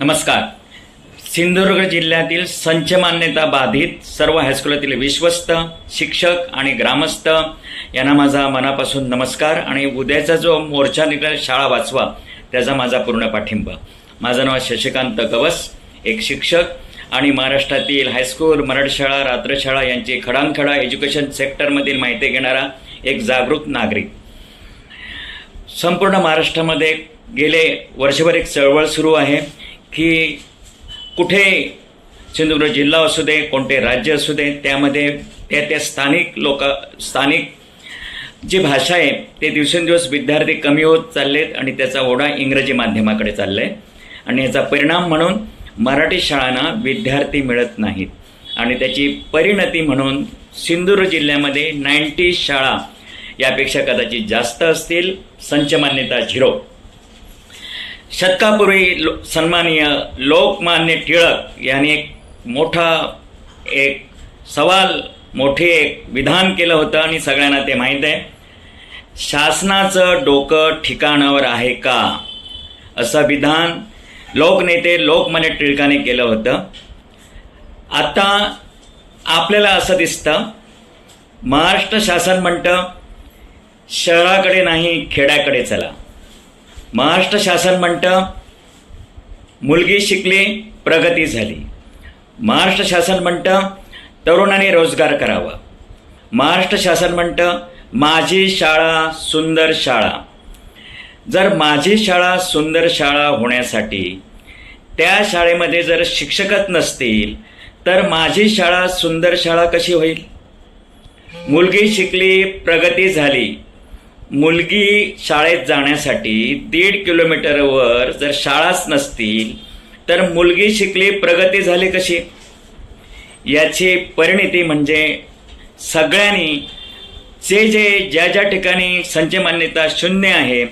नमस्कार. सिंधुदुर्ग जिल्ह्यातील संच मान्यता बाधित सर्व हायस्कूलातील विश्वस्त शिक्षक आणि ग्रामस्थ यांना माझा मनापासून नमस्कार आणि उद्याचा जो मोर्चा निघाल शाळा वाचवा त्याचा माझा पूर्ण पाठिंबा. माझं नाव शशिकांत गवस एक शिक्षक आणि महाराष्ट्रातील हायस्कूल मराठशाळा रात्रशाळा यांची खडानखडा एज्युकेशन सेक्टरमधील माहिती घेणारा एक जागरूक नागरिक. संपूर्ण महाराष्ट्रामध्ये गेले वर्षभर एक चळवळ सुरू आहे. की कुठे? सिंधुदुर्ग जिल्हा असू दे कोणते राज्य असू दे त्यामध्ये त्या त्या स्थानिक लोक स्थानिक जी भाषा आहे ते दिवसेंदिवस विद्यार्थी कमी होत चाललेत आणि त्याचा ओढा इंग्रजी माध्यमाकडे चालला आहे आणि याचा परिणाम म्हणून मराठी शाळांना विद्यार्थी मिळत नाहीत. आणि त्याची परिणती म्हणून सिंधुदुर्ग जिल्ह्यामध्ये नाईन्टी शाळा यापेक्षा कदाचित जास्त असतील. संचमान्यता झिरो. शतकापूर्वी लो सन्माननीय लोकमान्य टिळक यांनी एक मोठा एक सवाल मोठे एक विधान केलं होतं आणि सगळ्यांना ते माहीत आहे. शासनाचं डोकं ठिकाणावर आहे का? असं विधान लोकनेते लोकमान्य टिळकाने केलं होतं. आता आपल्याला असं दिसतं महाराष्ट्र शासन म्हणतं शहराकडे नाही खेड्याकडे चला. महाराष्ट्र शासन म्हणतं मुलगी शिकली प्रगती झाली. महाराष्ट्र शासन म्हणतं तरुणांनी रोजगार करावा. महाराष्ट्र शासन म्हणतं माझी शाळा सुंदर शाळा. जर माझी शाळा सुंदर शाळा होण्यासाठी त्या शाळेमध्ये जर शिक्षकच नसतील तर माझी शाळा सुंदर शाळा कशी होईल? मुलगी शिकली प्रगती झाली मुलगी शाळेत जाण्यासाठी दीड किलोमीटरवर जर शाळाच नसतील तर मुलगी शिकली प्रगती झाली कशी? याची परिणिती म्हणजे सगळ्यांनी जे जे ज्या ज्या ठिकाणी संच मान्यता शून्य आहे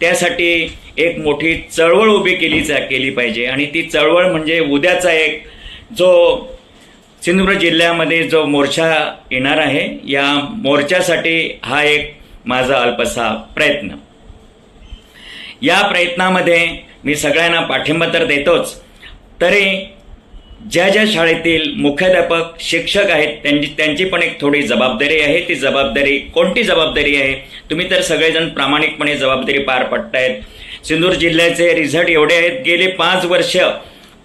त्यासाठी एक मोठी चळवळ उभी केली जा केली पाहिजे. आणि ती चळवळ म्हणजे उद्याचा एक जो सिंधुदुर्ग जिल्ह्यामध्ये जो मोर्चा येणार आहे या मोर्चासाठी हा एक माझा अल्पसा प्रयत्न. या प्रयत्नामध्ये मी सगळ्यांना पाठिंबा तर देतोच तरी ज्या ज्या शाळेतील मुख्याध्यापक शिक्षक आहेत त्यांची त्यांची पण एक थोडी जबाबदारी आहे. ती जबाबदारी कोणती जबाबदारी आहे? तुम्ही तर सगळेजण प्रामाणिकपणे जबाबदारी पार पडतायत. सिंधूर जिल्ह्याचे रिझल्ट एवढे आहेत गेले पाच वर्ष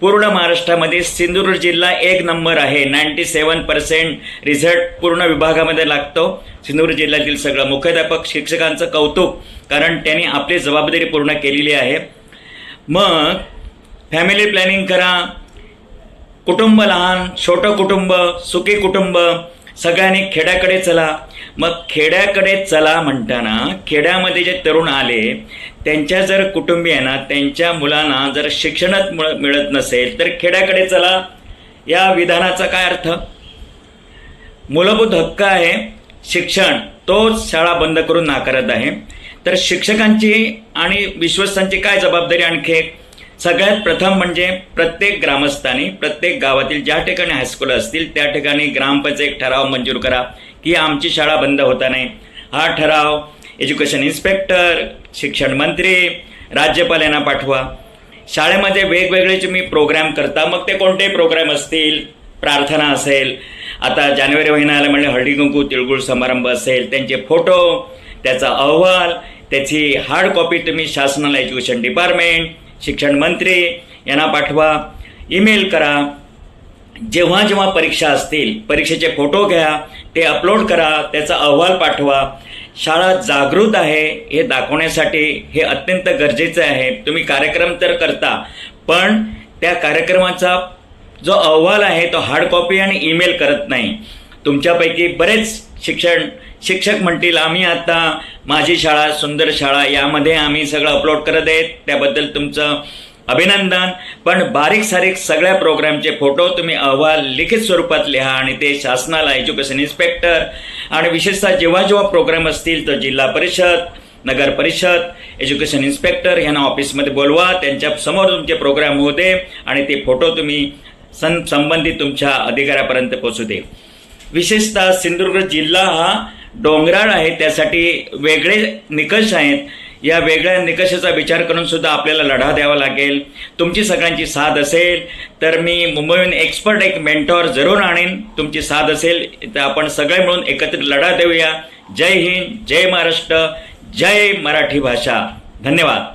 पूर्ण महाराष्ट्रामध्ये सिंधुदुर्ग जिल्हा एक नंबर आहे. नाईन्टी सेवन पर्सेंट रिझल्ट पूर्ण विभागामध्ये लागतो. सिंधुदुर्ग जिल्ह्यातील सगळं मुख्याध्यापक शिक्षकांचं कौतुक कारण त्यांनी आपली जबाबदारी पूर्ण केलेली आहे. मग फॅमिली प्लॅनिंग करा. कुटुंब लहान छोटं कुटुंब सुखी कुटुंब सगळ्यांनी खेड्याकडे चला. मग खेड्याकडे चला म्हणताना खेड्यामध्ये जे तरुण आले त्यांच्या जर कुटुंबियांना त्यांच्या मुलांना जर शिक्षणच मिळत नसेल तर खेड्याकडे चला. या विधानाचा काय अर्थ? मूलभूत हक्क आहे शिक्षण. तोच शाळा बंद करून नाकारत आहे. तर शिक्षकांची आणि विश्वस्तांची काय जबाबदारी आणखी? एक? सगळ्यात प्रथम म्हणजे प्रत्येक ग्रामस्थांनी प्रत्येक गावातील ज्या ठिकाणी हायस्कूल असतील त्या ठिकाणी ग्रामपंचायत ठराव मंजूर करा. की आमची शाळा बंद होता नाही. हा ठराव एज्युकेशन इन्स्पेक्टर शिक्षण मंत्री राज्यपाल यांना पाठवा. शाळेमध्ये वेगवेगळे तुम्ही प्रोग्राम करता मग ते कोणतेही प्रोग्राम असतील प्रार्थना असेल आता जानेवारी महिना आला म्हणजे हळदीकुंकू तिळगुळ समारंभ असेल त्यांचे फोटो त्याचा अहवाल त्याची हार्ड कॉपी तुम्ही शासनाला एज्युकेशन डिपार्टमेंट शिक्षण मंत्री यांना पाठवा. ईमेल करा. जेव्हा जेव्हा परीक्षा असतील परीक्षेचे फोटो घ्या ते अपलोड करा त्याचा अहवाल पाठवा. शाळा जागृत आहे हे दाखवण्यासाठी हे अत्यंत गरजेचं आहे. तुम्ही कार्यक्रम तर करता पण त्या कार्यक्रमाचा जो अहवाल आहे तो हार्ड कॉपी आणि ईमेल करत नाही. तुमच्यापैकी बरेच शिक्षण शिक्षक म्हणतील आम्ही आता माझी शाळा सुंदर शाळा यामध्ये आम्ही सगळं अपलोड करत आहेत. त्याबद्दल तुमचं अभिनंदन. पण बारीक सारीक सगळ्या प्रोग्रामचे फोटो तुम्ही अहवाल लिखित स्वरूपात लिहा आणि ते शासनाला एज्युकेशन इन्स्पेक्टर आणि विशेषतः जेव्हा जेव्हा प्रोग्राम असतील तर जिल्हा परिषद नगर परिषद एज्युकेशन इन्स्पेक्टर यांना ऑफिसमध्ये बोलवा त्यांच्यासमोर तुमचे प्रोग्राम होऊ दे आणि ते फोटो तुम्ही सं संबंधित तुमच्या अधिकाऱ्यापर्यंत पोचू दे. विशेषतः सिंधुदुर्ग जिल्हा हा डोंगराळ आहे त्यासाठी वेगळे निकष आहेत. या वेगळ्या निकषाचा विचार करून सुद्धा आपल्याला लढा द्यावा लागेल. तुमची सगळ्यांची साथ असेल तर मी मुंबईहून एक्सपर्ट एक मेंटॉर जरूर आणेन. तुमची साथ असेल तर आपण सगळे मिळून एकत्रित लढा देऊया. जय हिंद जय महाराष्ट्र जय मराठी भाषा. धन्यवाद.